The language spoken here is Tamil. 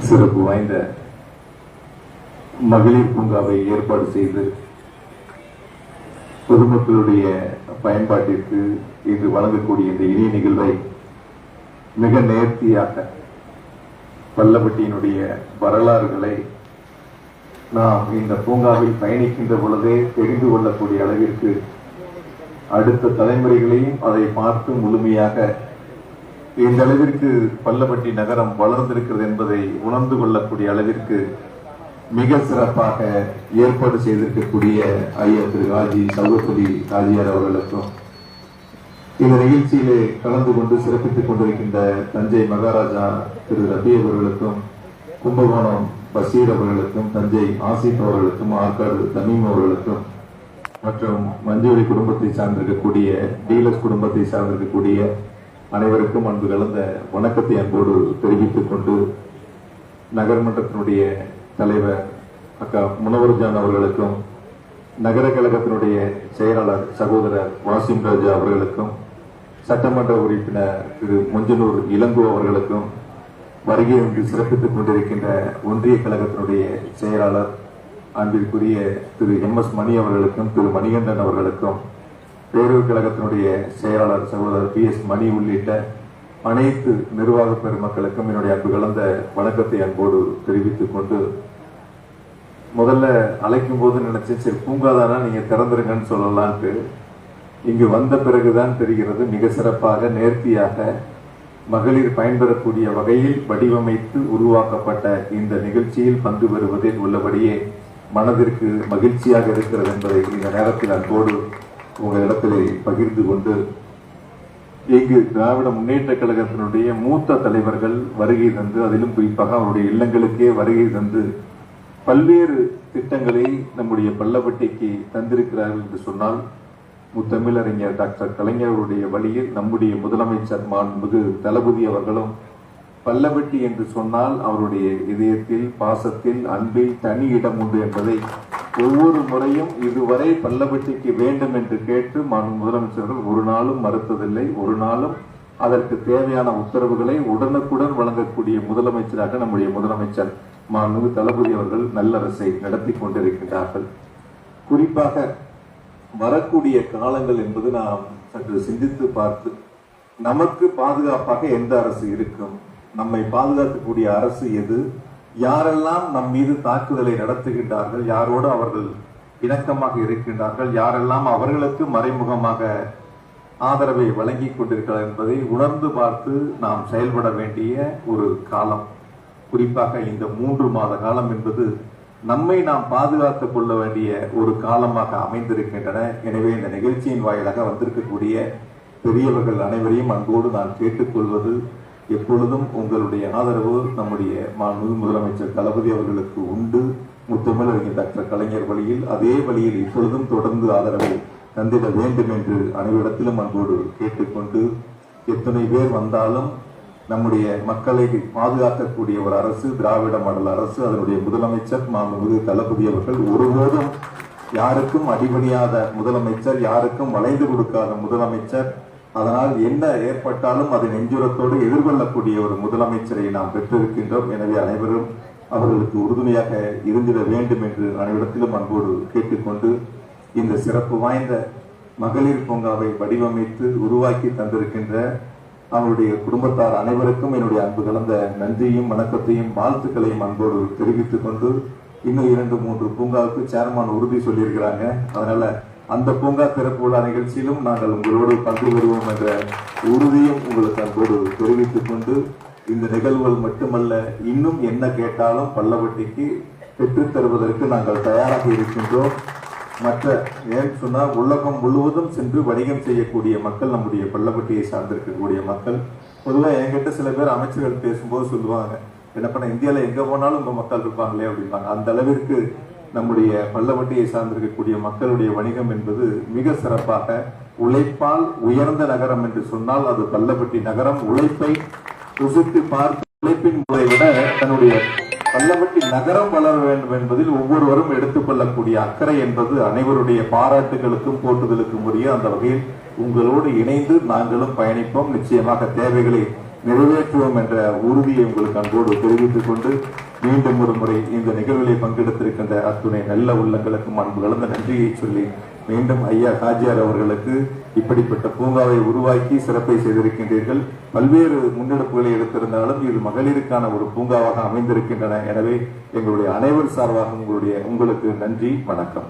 சிறப்பு வாய்ந்த மகளிர் பூங்காவை ஏற்பாடு செய்து பொதுமக்களுடைய பயன்பாட்டிற்கு இன்று வழங்கக்கூடிய இந்த இணைய நிகழ்வை மிக நேர்த்தியாக பல்லப்பட்டியினுடைய வரலாறுகளை நாம் இந்த பூங்காவில் பயணிக்கின்ற பொழுதே தெரிந்து கொள்ளக்கூடிய அளவிற்கு அடுத்த தலைமுறைகளையும் அதை பார்த்து முழுமையாக இந்த அளவிற்கு பல்லப்பட்டி நகரம் வளர்ந்திருக்கிறது என்பதை உணர்ந்து கொள்ளக்கூடிய அளவிற்கு மிக சிறப்பாக ஏற்பாடு செய்திருக்கக்கூடிய ஐயா திரு காஜி சௌகப்பதி காஜியார் அவர்களுக்கும் இந்த நிகழ்ச்சியிலே கலந்து கொண்டு சிறப்பித்துக் கொண்டிருக்கின்ற தஞ்சை மகாராஜா திரு ரபி அவர்களுக்கும் கும்பகோணம் பஷீர் அவர்களுக்கும் தஞ்சை ஆசிப் அவர்களுக்கும் ஆற்காடு தமீம் அவர்களுக்கும் மற்றும் மஞ்சோலி குடும்பத்தை சார்ந்திருக்கக்கூடிய டீலர்ஸ் குடும்பத்தை சார்ந்திருக்கக்கூடிய அனைவருக்கும் அன்பு கலந்த வணக்கத்தை அன்போடு தெரிவித்துக் கொண்டு நகர்மன்றத்தினுடைய தலைவர் அக்கா முனவர்ஜான் அவர்களுக்கும் நகர கழகத்தினுடைய செயலாளர் சகோதரர் வாசிம் ராஜா அவர்களுக்கும் சட்டமன்ற உறுப்பினர் திரு முஞ்சனூர் இளங்கோ அவர்களுக்கும் வருகை ஒன்று சிறப்பித்துக் கொண்டிருக்கின்ற ஒன்றிய கழகத்தினுடைய செயலாளர் அன்பிற்குரிய திரு எம் எஸ் மணி அவர்களுக்கும் திரு மணிகண்டன் அவர்களுக்கும் பேரூர் கழகத்தினுடைய செயலாளர் சகோதரர் பி எஸ் மணி உள்ளிட்ட அனைத்து நிர்வாக பெருமக்களுக்கும் என்னுடைய அன்பு கலந்த வணக்கத்தை அன்போடு தெரிவித்துக் கொண்டு முதல்ல அழைக்கும் போது நினைச்சேன் சரி பூங்காதானா நீங்க திறந்துருங்கன்னு சொல்லலான்ட்டு. இங்கு வந்த பிறகுதான் தெரிகிறது மிக சிறப்பாக நேர்த்தியாக மகளிர் பயன்பெறக்கூடிய வகையில் வடிவமைத்து உருவாக்கப்பட்ட இந்த நிகழ்ச்சியில் பங்கு பெறுவதில் உள்ளபடியே மனதிற்கு மகிழ்ச்சியாக இருக்கிறது என்பதை இந்த நேரத்தில் அன்போடு உங்கள் இடத்திலே பகிர்ந்து கொண்டு இங்கு திராவிட முன்னேற்ற கழகத்தினுடைய மூத்த தலைவர்கள் வருகை தந்து அதிலும் குறிப்பாக அவருடைய இல்லங்களுக்கே வருகை தந்து பல்வேறு திட்டங்களை நம்முடைய பள்ளப்பட்டிக்கு தந்திருக்கிறார்கள் என்று சொன்னால் முத்தமிழறிஞர் டாக்டர் கலைஞருடைய வழியில் நம்முடைய முதலமைச்சர் மாண்புகு தளபதி அவர்களும் பல்லவட்டி என்று சொன்னால் அவருடைய இதயத்தில் பாசத்தில் அன்பில் தனி இடம் உண்டு என்பதை ஒவ்வொரு முறையும் இதுவரை பல்லவட்டிக்கு வேண்டும் என்று கேட்டு மாண்பு முதலமைச்சர்கள் ஒரு நாளும் மறுத்ததில்லை. ஒரு நாளும் அதற்கு தேவையான உத்தரவுகளை உடனுக்குடன் வழங்கக்கூடிய முதலமைச்சராக நம்முடைய முதலமைச்சர் மாண்பு தளபதி அவர்கள் நல்லரசை நடத்தி கொண்டிருக்கின்றார்கள். குறிப்பாக வரக்கூடிய காலங்கள் என்பது நாம் சற்று சிந்தித்து பார்த்து நமக்கு பாதுகாப்பாக எந்த அரசு இருக்கும்? நம்மை பாதுகாக்கக்கூடிய அரசு எது? யாரெல்லாம் நம் மீது தாக்குதலை நடத்துகின்றார்கள் யாரோடு அவர்கள் இணக்கமாக இருக்கின்றார்கள் யாரெல்லாம் அவர்களுக்கு மறைமுகமாக ஆதரவை வழங்கி கொண்டிருக்கிறார் என்பதை உணர்ந்து பார்த்து நாம் செயல்பட வேண்டிய ஒரு காலம். குறிப்பாக இந்த மூன்று மாத காலம் என்பது நம்மை நாம் பாதுகாத்துக் கொள்ள வேண்டிய ஒரு காலமாக அமைந்திருக்கின்றன. எனவே இந்த நிகழ்ச்சியின் வாயிலாக வந்திருக்கக்கூடிய பெரியவர்கள் அனைவரையும் அன்போடு நான் கேட்டுக்கொள்வது எப்பொழுதும் உங்களுடைய ஆதரவு நம்முடைய மாண்பு முதலமைச்சர் தளபதி அவர்களுக்கு உண்டு. முத்தமிழறிஞர் டாக்டர் கலைஞர் வழியில் அதே வழியில் இப்பொழுதும் தொடர்ந்து ஆதரவை தந்திட வேண்டும் என்று அனைவரிடத்திலும் அன்போடு கேட்டுக்கொண்டு எத்தனை பேர் வந்தாலும் நம்முடைய மக்களை பாதுகாக்கக்கூடிய ஒரு அரசு திராவிட மாடல் அரசு அதனுடைய முதலமைச்சர் மாண்புமிகு தளபதி அவர்கள் ஒருபோதும் யாருக்கும் அடிபணியாத முதலமைச்சர் யாருக்கும் வளைந்து கொடுக்காத முதலமைச்சர் அதனால் என்ன ஏற்பட்டாலும் அதை நெஞ்சுரத்தோடு எதிர்கொள்ளக்கூடிய ஒரு முதலமைச்சரை நாம் பெற்றிருக்கின்றோம். எனவே அனைவரும் அவர்களுக்கு உறுதுணையாக இருந்திட வேண்டும் என்று அனைவரிடத்திலும் அன்போடு கேட்டுக்கொண்டு இந்த சிறப்பு வாய்ந்த மகளிர் பூங்காவை வடிவமைத்து உருவாக்கி தந்திருக்கின்ற அவருடைய குடும்பத்தார் அனைவருக்கும் என்னுடைய அன்பு கலந்த நன்றியும் வணக்கத்தையும் வாழ்த்துக்களையும் அன்போடு தெரிவித்துக் கொண்டு இன்னும் இரண்டு மூன்று பூங்காவுக்கு சேர்மான் உறுதி சொல்லியிருக்கிறாங்க. அதனால அந்த பூங்கா திறப்பு விழா நிகழ்ச்சியிலும் நாங்கள் உங்களோடு பங்கு பெறுவோம் என்ற உறுதியும் உங்களுக்கு அன்போடு தெரிவித்துக் கொண்டு இந்த நிகழ்வுகள் மட்டுமல்ல இன்னும் என்ன கேட்டாலும் பல்லவட்டிக்கு பெற்றுத் தருவதற்கு நாங்கள் தயாராக இருக்கின்றோம். மற்ற ஏன் சொன்னால் உலகம் முழுவதும் சென்று வணிகம் செய்யக்கூடிய மக்கள் நம்முடைய பள்ளப்பட்டியை சார்ந்திருக்கக்கூடிய மக்கள். பொதுவாக என்கிட்ட சில பேர் அமைச்சர்கள் பேசும்போது சொல்லுவாங்க என்ன பண்ண இந்தியாவில் எங்கே போனாலும் உங்கள் மக்கள் இருப்பாங்களே அப்படிம்பாங்க. அந்த அளவிற்கு நம்முடைய பள்ளவட்டியை சார்ந்திருக்கக்கூடிய மக்களுடைய வணிகம் என்பது மிக சிறப்பாக உழைப்பால் உயர்ந்த நகரம் என்று சொன்னால் அது பள்ளப்பட்டி நகரம். உழைப்பை ருசித்து பார்த்து உழைப்பின் முறை விட தன்னுடைய பல்லவட்டி நகரம் வளர வேண்டும் என்பதில் ஒவ்வொருவரும் எடுத்துக்கொள்ளக்கூடிய அக்கறை என்பது அனைவருடைய பாராட்டுகளுக்கும் போட்டுதலுக்கும் உரிய அந்த வகையில் உங்களோடு இணைந்து நாங்களும் பயணிப்போம். நிச்சயமாக தேவைகளை நிறைவேற்றுவோம் என்ற உறுதியை உங்களுக்கு அன்போடு தெரிவித்துக் கொண்டு மீண்டும் ஒரு முறை இந்த நிகழ்வில் பங்கெடுத்திருக்கின்ற அத்துணை நல்ல உள்ளங்களுக்கும் அன்பு கலந்த நன்றியை சொல்லி மீண்டும் ஐயா காஜியார் அவர்களுக்கு இப்படிப்பட்ட பூங்காவை உருவாக்கி சிறப்பை செய்திருக்கின்றீர்கள். பல்வேறு முன்னெடுப்புகளை எடுத்திருந்தாலும் இது மகளிருக்கான ஒரு பூங்காவாக அமைந்திருக்கின்றன. எனவே எங்களுடைய அனைவர் சார்பாக உங்களுடைய உங்களுக்கு நன்றி வணக்கம்.